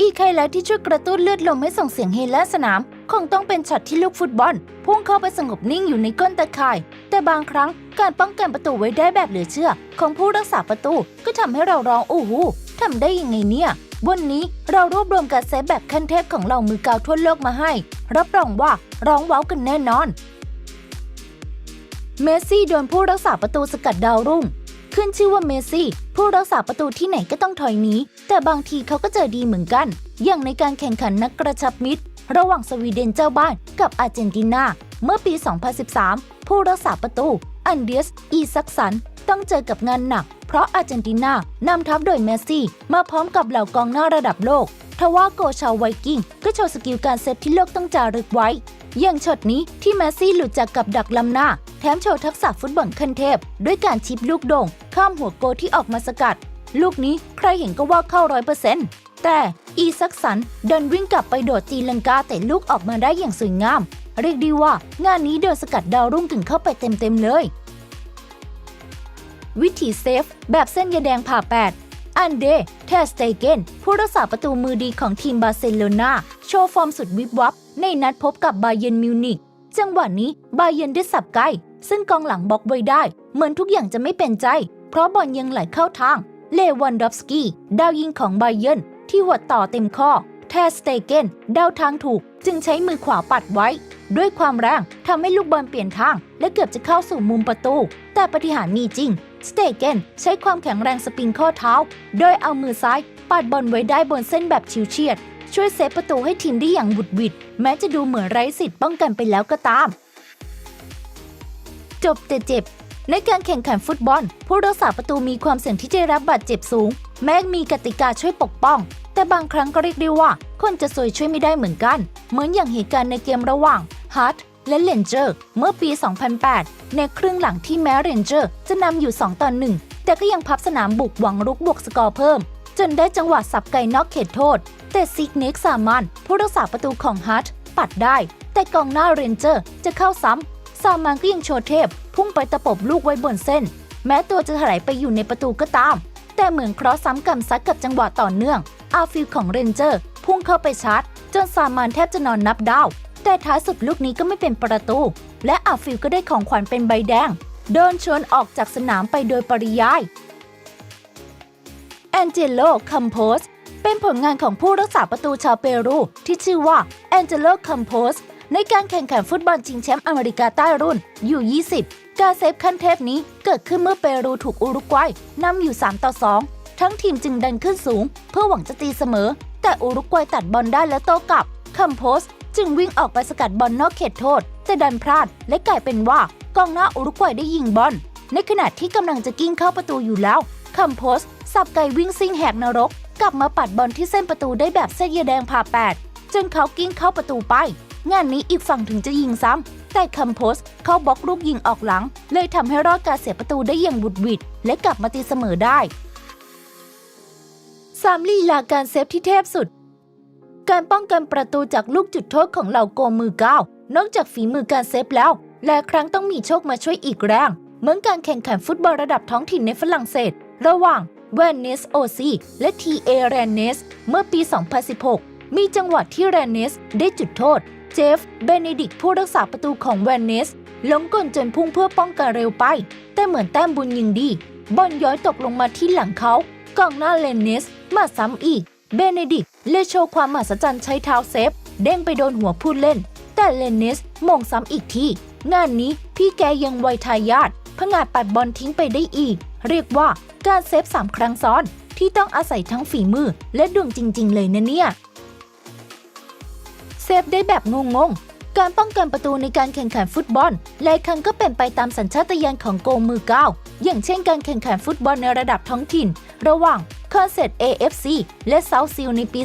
อีกไฮไลท์ที่ช่วยกระตุ้นเลือดลมให้ส่งเสียงเฮลั่นสนาม คงต้องเป็นช็อตที่ลูกฟุตบอล พุ่งเข้าไปสงบนิ่งอยู่ในก้นตะข่าย แต่บางครั้งการป้องกันประตูไว้ได้แบบเหลือเชื่อ ของผู้รักษาประตูก็ทำให้เราร้องโอ้โหทำได้ยังไงเนี่ย วันนี้เรารวบรวมการเซฟแบบขั้นเทพของเหล่ามือกาวทั่วโลกมาให้ รับรองว่าร้องว้าวกันแน่นอน เมสซี่โดนผู้รักษาประตูสกัดดาวรุ่ง ขึ้นชื่อว่าเมสซี่ ผู้รักษาประตูที่ไหนก็ต้องถอยหนีแต่บางทีเขาก็เจอดีเหมือนกัน อย่างในการแข่งขันนักกระชับมิตร ระหว่างสวีเดนเจ้าบ้านกับอาร์เจนตินา เมื่อปี 2013 ผู้รักษาประตู อันเดียส อีซักสัน ต้องเจอกับงานหนัก เพราะอาร์เจนตินานำทัพโดยเมสซี่ มาพร้อมกับเหล่ากองหน้าระดับโลกทว่าโกชาวไวกิ้งก็โชว์สกิลการเซฟที่โลกต้องจารึกไว้ อย่างช็อตนี้ที่เมสซี่หลุดจากกับดักลำหน้า แถมโชว์ทักษะฟุตบอลขั้นเทพ ด้วยการชิปลูกโด่ง ข้ามหัวโกที่ออกมาสกัด ลูกนี้ใครเห็นก็ว่าเข้าร้อยเปอร์เซ็นต์แต่อีซักสันเดินวิ่งกลับไปโดดจีลังกาแต่ลูกออกมาได้อย่างสวยงาม เรียกได้ว่างานนี้เดินสกัดดาวรุ่งถึงเข้าไปเต็มๆเลย วิธีเซฟ แบบเส้นยาแดงผ่าแปดอันเดเทสเตเกนผู้รักษาประตูมือดีของทีมบาร์เซโลนาโชว์ฟอร์มสุดวิบวับ ในนัดพบกับบาเยนมิวนิกจังหวะนี้บาเยนได้สับไกลซึ่งกองหลังบล็อกไว้ได้ เหมือนทุกอย่างจะไม่เป็นใจ เพราะบอลยังไหลเข้าทาง เลวันดอฟสกี้ดาวยิงของบาเยนที่หัวต่อเต็มข้อเทสเตเกนดาวทางถูก จึงใช้มือขวาปัดไว้ ด้วยความแรงทำให้ลูกบอลเปลี่ยนทาง และเกือบจะเข้าสู่มุมประตู แต่ปฏิหารมีจริง สเตเกนใช้ความแข็งแรงสปริงข้อเท้า โดยเอามือซ้ายปัดบอลไว้ได้บนเส้นแบบชิวเฉียด ช่วยเซฟประตูให้ทีมได้อย่างบุดวิด แม้จะดูเหมือนไร้สิทธิ์ป้องกันไปแล้วก็ตาม จบแต่เจ็บ ในการแข่งขันฟุตบอล ผู้รักษาประตูมีความเสี่ยงที่จะรับบาดเจ็บสูง แม้มีกติกาช่วยปกป้อง แต่บางครั้งก็เรียกได้ว่า คนจะสวยช่วยไม่ได้เหมือนกัน เหมือนอย่างเหตุการณ์ในเกมระหว่างฮาร์ t และเลนเจอร์เมื่อปี 2008 ในครึ่งหลังที่แม้เรนเจอร์จะนำอยู่ 2 ต่อ 1 แต่ก็ยังพับสนามบุกหวังรุกบวกสกอร์เพิ่ม จนได้จังหวะสับไก่นอกเขตโทษ แต่ซิกเน็กสามันผู้รักษาประตูของฮาร์ t ปัดได้ แต่กองหน้าเรนเจอร์จะเข้าซ้ำซามันก็ยังโชว์เทพ พุ่งไปตะปบลูกไว้บนเส้น แม้ตัวจะถลายไปอยู่ในประตูก็ตาม แต่เหมือนเคราะห์ซ้ำกำซัดกับจังหวะต่อเนื่อง อาฟิลของเรนเจอร์ พุ่งเข้าไปชาร์จ จนซามานแทบจะนอนนับดาวแต่ท้ายสุดลูกนี้ก็ไม่เป็นประตู และอาฟิลก็ได้ของขวัญเป็นใบแดง เดินชวนออกจากสนามไปโดยปริยายแองเจโลคัมโพส เป็นผลงานของผู้รักษาประตูชาวเปรู ที่ชื่อว่าแองเจโลคัมโพสในการแข่งขันฟุตบอลชิงแชมป์อเมริกาใต้รุ่นอยู่ 20 การเซฟขั้นเทพนี้เกิดขึ้นเมื่อเปรูถูกอุรุกวัยนำอยู่ 3 ต่อ 2 ทั้งทีมจึงดันขึ้นสูง เพื่อหวังจะตีเสมอ แต่อุรุกวัยตัดบอลได้แล้วโต้กลับคัมโพสจึงวิ่งออกไปสกัดบอลนอกเขตโทษ แต่ดันพลาด และกลายเป็นว่ากองหน้าอุรุกวัยได้ยิงบอลในขณะที่กำลังจะกิ้งเข้าประตูอยู่แล้วคัมโพสสับไกวิ่งซิ่งแหกนรก กลับมาปัดบอลที่เส้นประตูได้แบบเส้นยแดงผ่าแปดจนเขากิ้งเข้าประตูไป งานนี้อีกฝั่งถึงจะยิงซ้ำ แต่คัมโพสเขาบล็อกลูกยิงออกหลัง เลยทำให้รอดการเสียประตูได้อย่างบุดวิดและกลับมาตีเสมอได้สามลีลาการเซฟที่เทพสุด การป้องกันประตูจากลูกจุดโทษของเหล่าโกมือก้าวนอกจากฝีมือการเซฟแล้ว และครั้งต้องมีโชคมาช่วยอีกแรง เหมือนการแข่งขันฟุตบอลระดับท้องถิ่นในฝรั่งเศส ระหว่าง แวนเนสโอซีและทีเอแรนเนสเมื่อปี 2016 มีจังหวะที่แรนเนสได้จุดโทษ เจฟเบเนดิกผู้รักษาประตูของแวนเนสหลงกลจนพุ่งเพื่อป้องกันเร็วไป แต่เหมือนแต้มบุญยิงดี บอลย้อยตกลงมาที่หลังเขากองหน้าเลนเนสมาซ้ำอีก เบเนดิกเลยโชว์ความมหัศจรรย์ใช้เท้าเซฟ เด้งไปโดนหัวผู้เล่น แต่เลนเนสมงซ้ำอีกทีงานนี้พี่แกยังไวยทายาท พงาดปัดบอลทิ้งไปได้อีก เรียกว่าการเซฟสามครั้งซ้อน ที่ต้องอาศัยทั้งฝีมือและดวงจริง ๆ เลยนะเนี่ย เซฟได้แบบงงๆ การป้องกันประตูในการแข่งขันฟุตบอลหลายครั้งก็เป็นไปตามสัญชาตญาณของโกมือก้าวอย่างเช่นการแข่งขันฟุตบอลในระดับท้องถิ่น ระหว่างคอนเซต AFC และเซาท์ซิลในปี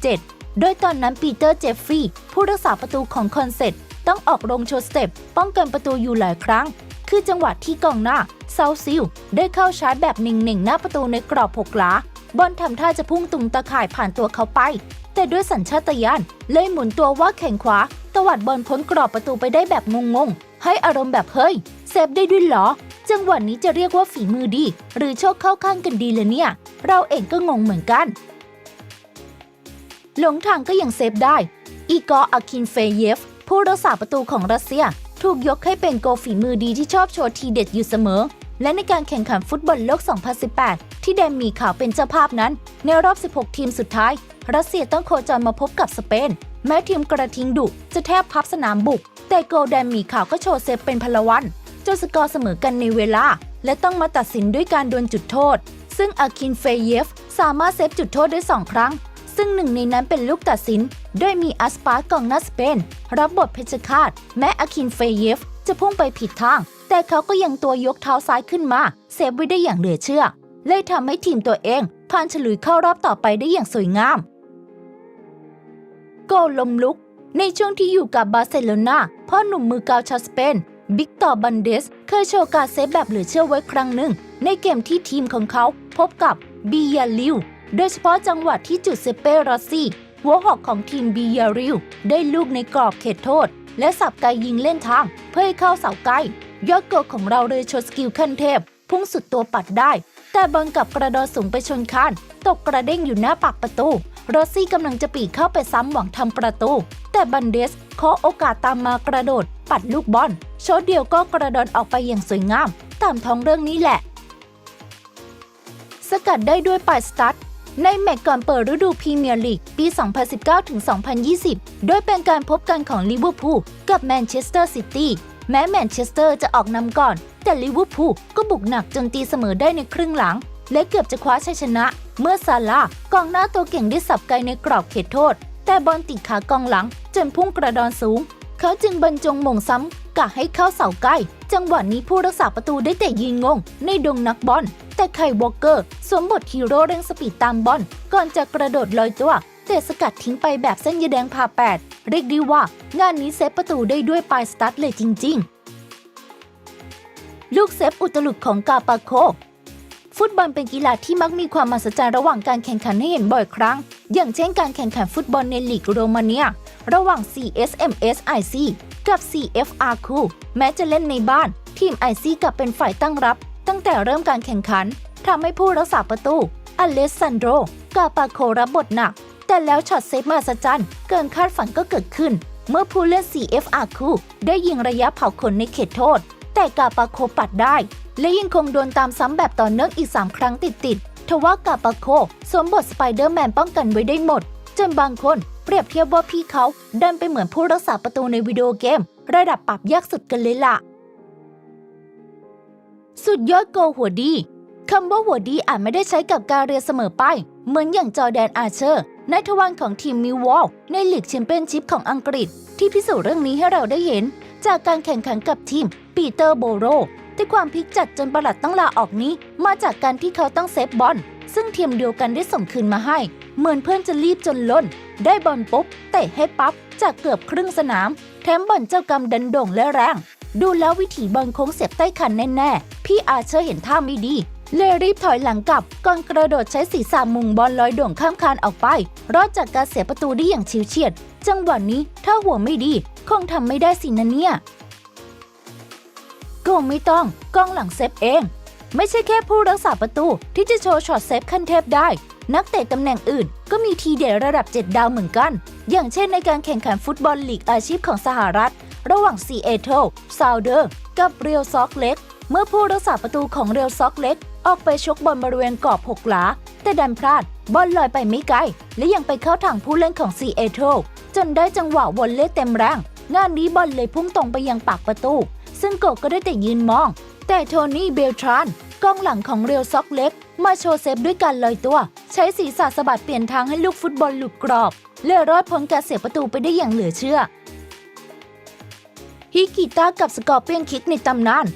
2017 โดยตอนนั้นปีเตอร์เจฟฟี่ผู้รักษาประตูของคอนเซตต้องออกลงโชว์สเต็ปป้องกันประตูอยู่หลายครั้ง คือจังหวะที่กองหน้าเซาซิลได้เข้าชาร์จแบบหนิ่งๆ หน้าประตูในกรอบหกหลาบอลทำท่าจะพุ่งตุงตะข่ายผ่านตัวเขาไป แต่ด้วยสัญชาตญาณเลยหมุนตัวว่าแข่งขวาตวัดบอลพ้นกรอบประตูไปได้แบบงงๆ ให้อารมณ์แบบเฮ้ยเซฟได้ด้วยเหรอ จังหวะนี้จะเรียกว่าฝีมือดี หรือโชคเข้าข้างกันดีเลยเนี่ย เราเองก็งงเหมือนกัน หลงทางก็ยังเซฟได้ อีกออาคินเฟเยฟ ผู้รักษาประตูของรัสเซีย ถูกยกให้เป็นโกฝีมือดีที่ชอบโชว์ทีเด็ดอยู่เสมอ และในการแข่งขันฟุตบอลโลก 2018 ที่แดนมีข่าวเป็นเจ้าภาพนั้น ในรอบ 16 ทีมสุดท้าย รัสเซียต้องโคจรมาพบกับสเปน แม้ทีมกระทิงดุจะแทบพับสนามบุก แต่โกลแดนมีข่าวก็โชว์เซฟเป็นพลวันจนสกอร์เสมอกันในเวลา และต้องมาตัดสินด้วยการดวลจุดโทษ ซึ่งอาคินเฟเยฟสามารถเซฟจุดโทษได้สองครั้ง ซึ่งหนึ่งในนั้นเป็นลูกตัดสิน โดยมีอัสปาร์กองหน้าสเปน รับบทเพชฌฆาต แม้อาคินเฟเยฟ จะพุ่งไปผิดทาง แต่เขาก็ยังตัวยกเท้าซ้ายขึ้นมาเซฟไว้ได้อย่างเหลือเชื่อ เลยทำให้ทีมตัวเอง ผ่านฉลุยเข้ารอบต่อไปได้อย่างสวยงาม โกลมลุก ในช่วงที่อยู่กับบาร์เซโลนาพ่อหนุ่มมือเกาชาวสเปนบิกตอบันเดส เคยโชว์การเซฟแบบเหลือเชื่อไว้ครั้งหนึ่ง ในเกมที่ทีมของเขาพบกับบียาลิว โดยเฉพาะจังหวะที่จุดเซเปรอสซี่ หัวหอกของทีมบียาริวได้ลูกในกรอบเขตโทษ และสับไกยิงเล่นทาง เพื่อให้เข้าเสาไกลยอดโกของเราเลยโชว์สกิลขั้นเทพ พุ่งสุดตัวปัดได้ แต่บอลกับกระโดดสูงไปชนคาน ตกกระเด้งอยู่หน้าปากประตูโรซี่กำลังจะปีกเข้าไปซ้ำหวังทำประตู แต่บันเดสขอโอกาสตามมากระโดด ปัดลูกบอลโชดเดียวก็กระโดดออกไปอย่างสวยงาม ตามท้องเรื่องนี้แหละ สกัดได้ด้วยปลายสตัด ในแมตช์ก่อนเปิดฤดูพรีเมียร์ลีกปี 2019-2020 โดยเป็นการพบกันของลิเวอร์พูลกับแมนเชสเตอร์ซิตี้ แม้แมนเชสเตอร์จะออกนำก่อน แต่ลิเวอร์พูลก็บุกหนักจนตีเสมอได้ในครึ่งหลัง และเกือบจะคว้าชัยชนะ เมื่อซาลากองหน้าตัวเก่งได้สับไกลในกรอบเขตโทษ แต่บอลติดขากองหลังจนพุ่งกระดอนสูง เขาจึงบรรจงหม่งซ้ำกะให้เข้าเสาใกล้ จังหวะนี้ผู้รักษาประตูได้แต่ยืนงง ในดงนักบอล แต่ไคยวอลเกอร์สวมบทฮีโร่เร่งสปีดตามบอลก่อนจะกระโดดลอยตัวแต่สกัดทิ้งไปแบบเส้นยแดงผ่าแปดเรียกได้ว่า งานนี้เซฟประตูได้ด้วยปลายสตั๊ดเลยจริง ๆ ลูกเซฟอุตลุดของกาปาโค ฟุตบอลเป็นกีฬาที่มักมีความมหัศจรรย์ระหว่างการแข่งขันให้เห็นบ่อยครั้ง อย่างเช่นการแข่งขันฟุตบอลในลีกโรมาเนีย ระหว่าง CSMS IC กับ CFR คูแม้จะเล่นในบ้าน ทีม IC กลับเป็นฝ่ายตั้งรับ ตั้งแต่เริ่มการแข่งขันทำให้ผู้รักษาประตูอเลสซานโดรกาปาโครับบทหนัก แต่แล้วช็อตเซฟมหัศจรรย์เกินคาดฝันก็เกิดขึ้น เมื่อผู้เล่น CFR คูได้ยิงระยะเผาขนในเขตโทษ แต่กาปาโคปัดได้ และยังคงโดนตามซ้ำแบบต่อเนื่องอีก 3 ครั้งติดๆทว่ากาปาโคสวมบทสไปเดอร์แมนป้องกันไว้ได้หมด จนบางคนเปรียบเทียบว่าพี่เขาเดินไปเหมือนผู้รักษาประตูในวิดีโอเกม ระดับปรับยากสุดกันเลยล่ะ สุดยอดโกหัวดีคำว่าหัวดีอาจไม่ได้ใช้กับการเรียนเสมอไป เหมือนอย่างจอแดนอาร์เชอร์นายทวารของทีมมิววอลในลีกแชมเปี้ยนชิพของอังกฤษ ที่พิสูจน์เรื่องนี้ให้เราได้เห็น จากการแข่งขันกับทีมปีเตอร์โบโรที่ความพลิกจัดจนประหลัดต้องลาออกนี้ มาจากการที่เขาต้องเซฟบอลซึ่งทีมเดียวกันได้ส่งคืนมาให้ เหมือนเพื่อนจะรีบจนล้น ได้บอลปุ๊บเตะให้ปั๊บจากเกือบครึ่งสนาม แถมบอลเจ้ากรรมดันโด่งและแรง ดูแล้ววิถีบอลโค้งเสียบใต้คันแน่ๆ พี่อาเชอร์เห็นท่าไม่ดีเลยรีบถอยหลังกลับก่อนกระโดดใช้ศีรษะมุงบอลลอยโด่งข้ามคานออกไป รอดจากการเสียประตูได้อย่างชิวเฉียด จังหวะนี้ถ้าหัวไม่ดี คงทำไม่ได้สินะเนี่ยก็ไม่ต้องกองหลังเซฟเอง ไม่ใช่แค่ผู้รักษาประตูที่จะโชว์ช็อตเซฟขั้นเทพได้ นักเตะตำแหน่งอื่น ก็มีทีเด็ดระดับ 7 ดาวเหมือนกัน อย่างเช่นในการแข่งขันฟุตบอลลีกอาชีพของสหรัฐ ระหว่างซีเอเทลซาวเดอร์กับเรียวซอกเล็ก เมื่อผู้รักษาประตูของเรียวซอกเล็ก ออกไปชกบอลบริเวณกรอบหกหลา แต่ดันพลาดบอลลอยไปไม่ไกล และยังไปเข้าทางผู้เล่นของซีเอเทลจนได้จังหวะวอลเล่เต็มแรงงานนี้บอลเลยพุ่งตรงไปยังปากประตู ซึ่งโกก็ได้แต่ยืนมอง แต่โทนี่เบลทรานกองหลังของเรียวซอกเล็ก มาโชว์เซฟด้วยการลอยตัว ใช้ศีรษะสะบัดเปลี่ยนทางให้ลูกฟุตบอลหลุดกรอบ เลื่อรอดพ้นการเสียประตูไปได้อย่างเหลือเชื่อ ฮิกิต้ากับสกอร์เปียนคิกในตำนาน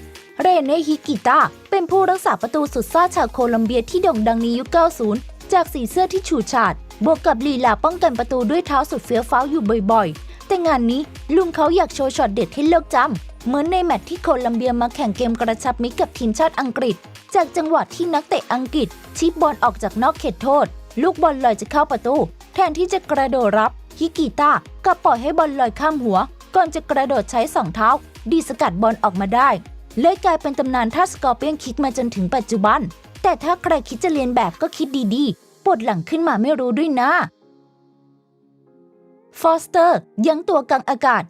เรเน่ฮิกิต้าเป็นผู้รักษาประตูสุดซ่าชาวโคลัมเบียที่โด่งดังในยุค 90 จากสีเสื้อที่ฉูดฉาด บวกกับลีลาป้องกันประตูด้วยเท้าสุดเฟี้ยวฟ้าวอยู่บ่อยๆ แต่งานนี้ลุงเขาอยากโชว์ช็อตเด็ดให้เลิกจำ เหมือนในแมตช์ที่โคลัมเบียมาแข่งเกมกระชับมิตรกับทีมชาติอังกฤษ จากจังหวะที่นักเตะอังกฤษชิปบอลออกจากนอกเขตโทษ ลูกบอลลอยจะเข้าประตู แทนที่จะกระโดดรับฮิกิต้ากับปล่อยให้บอลลอยข้ามหัว ก่อนจะกระโดดใช้สองเท้า ดีสกัดบอลออกมาได้เลยกลายเป็นตำนานท่าสกอร์เปียนคิกมาจนถึงปัจจุบัน แต่ถ้าใครคิดจะเรียนแบบก็คิดดีๆ ปวดหลังขึ้นมาไม่รู้ด้วยนะฟอสเตอร์ยังตัวกลางอากาศ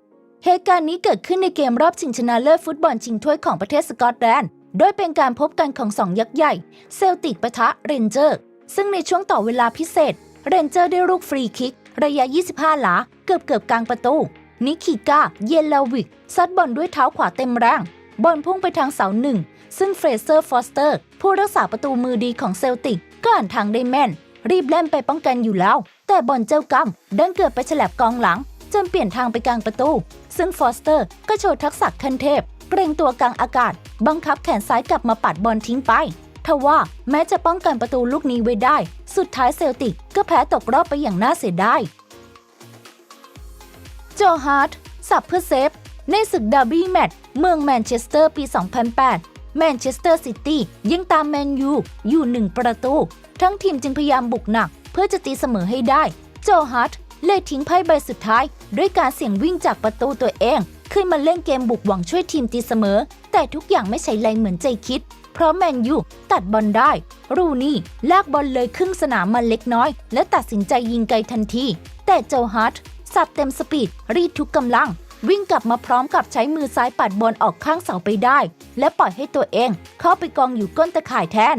เหตุการณ์นี้เกิดขึ้นในเกมรอบชิงชนะเลิศฟุตบอลชิงถ้วยของประเทศสกอตแลนด์ โดยเป็นการพบกันของสองยักษ์ใหญ่ เซลติกปะทะเรนเจอร์ ซึ่งในช่วงต่อเวลาพิเศษ เรนเจอร์ได้ลูกฟรีคิก ระยะ 25 หลา เกือบเกือบกลางประตู นิคิก้าเยลาวิกซัดบอลด้วยเท้าขวาเต็มแรงบอลพุ่งไปทางเสาหนึ่ง ซึ่งเฟรเซอร์ฟอสเตอร์ ผู้รักษาประตูมือดีของเซลติกก็อ่านทางได้แม่น รีบเล่นไปป้องกันอยู่แล้ว แต่บอลเจ้ากรรมดันเกิดไปฉลับกองหลัง จนเปลี่ยนทางไปกลางประตู ซึ่งฟอสเตอร์ก็โชว์ทักษะขั้นเทพ เกรงตัวกลางอากาศ บังคับแขนซ้ายกลับมาปัดบอลทิ้งไปทว่าแม้จะป้องกันประตูลูกนี้ไว้ได้ สุดท้ายเซลติกก็แพ้ตกรอบไปอย่างน่าเสียดาย จฮาร์ดสับเพื่อเซฟ ในศึกดาร์บี้แมตช์เมืองแมนเชสเตอร์ปี 2008 แมนเชสเตอร์ซิตี้ยังตามแมนยูอยู่หนึ่งประตู ทั้งทีมจึงพยายามบุกหนัก เพื่อจะตีเสมอให้ได้ โจฮาร์ดเลยทิ้งไพ่ใบสุดท้าย ด้วยการเสี่ยงวิ่งจากประตูตัวเอง ขึ้นมาเล่นเกมบุกหวังช่วยทีมตีเสมอ แต่ทุกอย่างไม่ใช่ไรเหมือนใจคิด เพราะแมนยูตัดบอลได้ รูนี่ลากบอลเลยครึ่งสนามมาเล็กน้อย และตัดสินใจยิงไกลทันที แต่โจฮาร์ด สับเต็มสปีด รีดทุกกำลัง วิ่งกลับมาพร้อมกับใช้มือซ้ายปัดบอลออกข้างเสาไปได้ และปล่อยให้ตัวเอง เข้าไปกองอยู่ก้นตะข่ายแทน